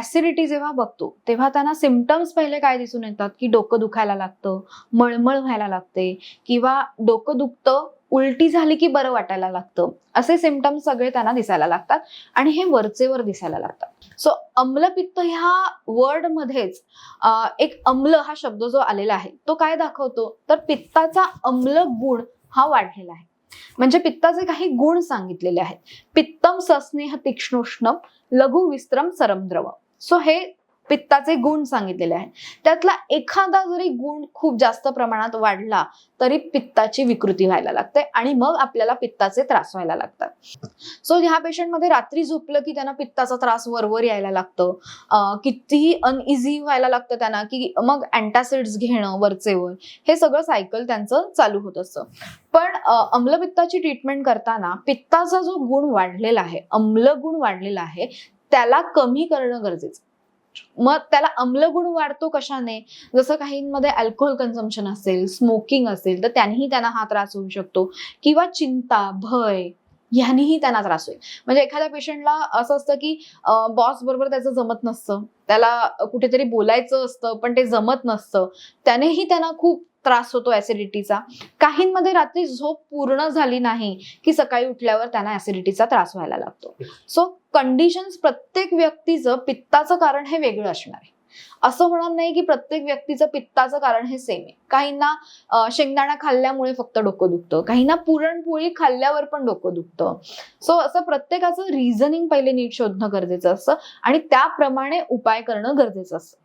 Acidity जेव्हा बघतो तेव्हा त्यांना सिमटम्स पहिले काय दिसून येतात? की डोकं दुखायला लागतं मळमळ व्हायला लागते किंवा डोकं दुखतं उलटी झाली की बरं वाटायला लागतं. असे सिमटम्स सगळे त्यांना दिसायला लागतात आणि हे वरचेवर दिसायला लागतात. सो अम्लपित्त ह्या वर्ड मध्येच एक अम्ल हा शब्द जो आलेला आहे तो काय दाखवतो? तर पित्ताचा अम्ल गुण हा वाढलेला आहे. म्हणजे पित्ताचे काही गुण सांगितलेले आहेत. पित्तम सस्नेह तीक्ष्णोष्णम लघु विस्त्रम सरमद्रव सो हे पित्ताचे गुण सांगितलेले आहेत. त्यातला एखादा जरी गुण खूप जास्त प्रमाणात वाढला तरी पित्ताची विकृती व्हायला लागते आणि मग आपल्याला पित्ताचे त्रास व्हायला लागतात. सो ह्या पेशंटमध्ये रात्री झोपलं की त्यांना पित्ताचा त्रास वरवर यायला लागतं. कितीही अनइझी व्हायला लागतं त्यांना की मग अँटासिड्स घेणं वरचेवर हे सगळं सायकल त्यांचं चालू होत असतं. पण अम्लपित्ताची ट्रीटमेंट करताना पित्ताचा जो गुण वाढलेला आहे अम्ल गुण वाढलेला आहे त्याला कमी करणं गरजेचं. मग त्याला अम्लगुण वाढतो कशाने? जसं काहींमध्ये अल्कोहोल कन्झम्पशन असेल स्मोकिंग असेल तर त्यांनीही त्यांना हा त्रास होऊ शकतो. किंवा चिंता भय ह्यानीही त्यांना त्रास होईल. म्हणजे एखाद्या पेशंटला असं असतं की बॉस बरोबर त्याचं जमत नसतं. त्याला कुठेतरी बोलायचं असतं पण ते जमत नसतं. त्यानेही त्यांना खूप त्रास होतो ऍसिडिटीचा काहींमध्ये रात्री झोप पूर्ण झाली नाही की सकाळी उठल्यावर त्यांना ऍसिडिटीचा त्रास व्हायला लागतो. सो कंडिशन्स प्रत्येक व्यक्तीचं पित्ताचं कारण हे वेगळं असणार आहे. असं होणार नाही की प्रत्येक व्यक्तीचं पित्ताचं कारण हे सेम आहे. काहींना शेंगदाणा खाल्ल्यामुळे फक्त डोकं दुखतं. काहींना पुरणपोळी खाल्ल्यावर पण डोकं दुखतं. सो असं प्रत्येकाचं रिझनिंग पहिले नीट शोधणं गरजेचं असतं आणि त्याप्रमाणे उपाय करणं गरजेचं असतं.